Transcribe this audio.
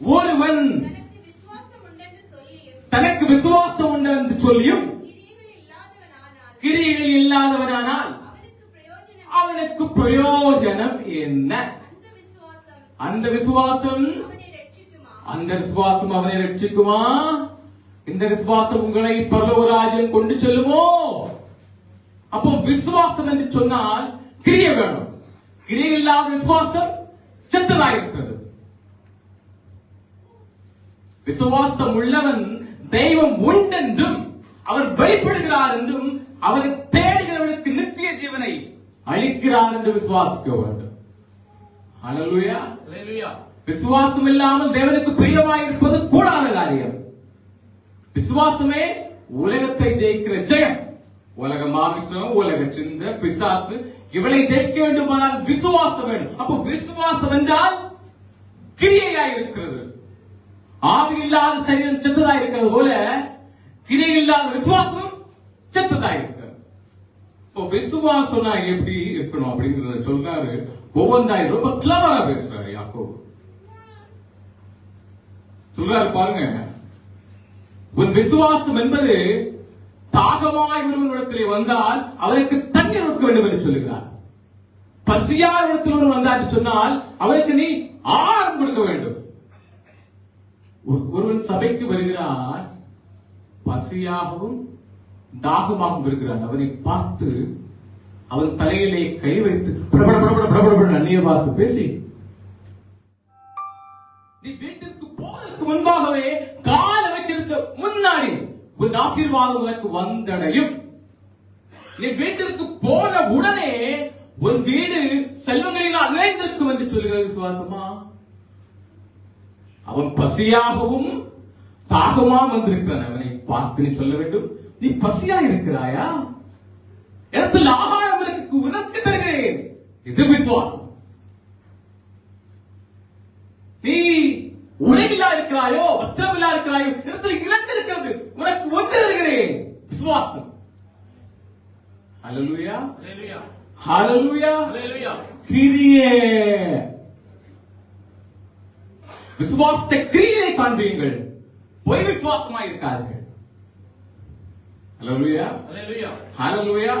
ஒருவன் தனக்கு விசுவாசம் உண்டு என்று சொல்லியும் கிரியைகள் இல்லாதவனானால் அவனுக்கு பிரயோஜனம் என்ன? அந்த விசுவாசம் அந்த விசுவாசம் அவனை ரட்சிக்குமா அந்த விசுவாசம் அவனை ரட்சிக்குமா? இந்த விசுவாசம் உங்களை பரலோகராஜ்யம் கொண்டு செல்லுமோ? அப்போ விசுவாசம் என்று சொன்னால் கிரிய வேணும். கிரிய இல்லாத விசுவாசம் செத்ததாயிருக்கிறது. விசுவாசம் உள்ளவன் தெய்வம் உண்டென்றும் அவர் வெளிப்படுகிறார் என்றும் அவரை தேடுகிறவனுக்கு நித்திய ஜீவனை அளிக்கிறார் என்று விசுவாசிக்க வேண்டும். Hallelujah. விசுவாசம் இல்லாமல் தேவனுக்கு பிரியமாயிருப்பது கூடாத காரியம். விசுவாசமே உலகத்தை ஜெயிக்கிற ஜெயம். உலக மாமிசம் உலக சிந்த பிசாசு இவளை ஜெயிக்க வேண்டுமானால் விசுவாசம் வேண்டும் அப்போ விசுவாசம் என்றால் கிரியையா இருக்கிறது ஆவி இல்லாத சரீரம் செத்ததா இருக்கிறது போல கிரி இல்லாத விசுவாசம் செத்ததா இருக்கிறது இப்போ விசுவாசம்னா எப்படி இருக்கணும் அப்படிங்கறத சொல்றாரு. ஒவ்வொன்றாய் ரொம்ப கிளவரா பேசுறாரு யாக்கோ சொல்றாரு பாருங்க. உன் விசுவாசம் என்பது தாகமாய் ஒருவனிடத்திலே வந்தால் அவருக்கு தண்ணீர் கொடுக்க வேண்டும் என்று சொல்லுகிறார். பசியார் இடத்தில் ஒருவன் வந்தார் சொன்னால் அவருக்கு நீ ஆரம் கொடுக்க வேண்டும். ஒருவன் சபைக்கு வருகிறார் பசியாகவும் தாகமாகவும் வருகிறான் அவனை பார்த்து அவன் தலையிலே கை வைத்து படபட படபட அந்நிய பாச பேசி நீ வீட்டிற்கு போவதற்கு முன்பாகவே கால வைத்திருக்க முன்னாடி உன் ஆசீர்வாதம் உனக்கு வந்தடையும். நீ வீட்டிற்கு போன உடனே உன் வீடு செல்வங்களில் நிறைந்திருக்கும் என்று சொல்கிறது விசுவாசமா அவன் பசியாகவும் தாகமாகவும் வந்திருக்கிறான். அவனை பார்த்து நீ சொல்ல வேண்டும். நீ பசியா இருக்கிறாயா? இடத்தில் ஆகாரம் இருக்கு உனக்கு தருகிறேன். இது விசுவாசம். நீ உடையிலா இருக்கிறாயோ வஸ்திரமில்லா இருக்கிறாயோ இடத்துல இரண்டு இருக்கிறது உனக்கு ஒன்று தருகிறேன். விசுவாசம். ஹalleluya. ஹalleluya Hallelujah. கிரியே. விசுவாசத்தை கிரியை காண்பீங்கள் பொய் விசுவாசமாய் இருக்கார்கள் Hallelujah. ஹalleluya Hallelujah.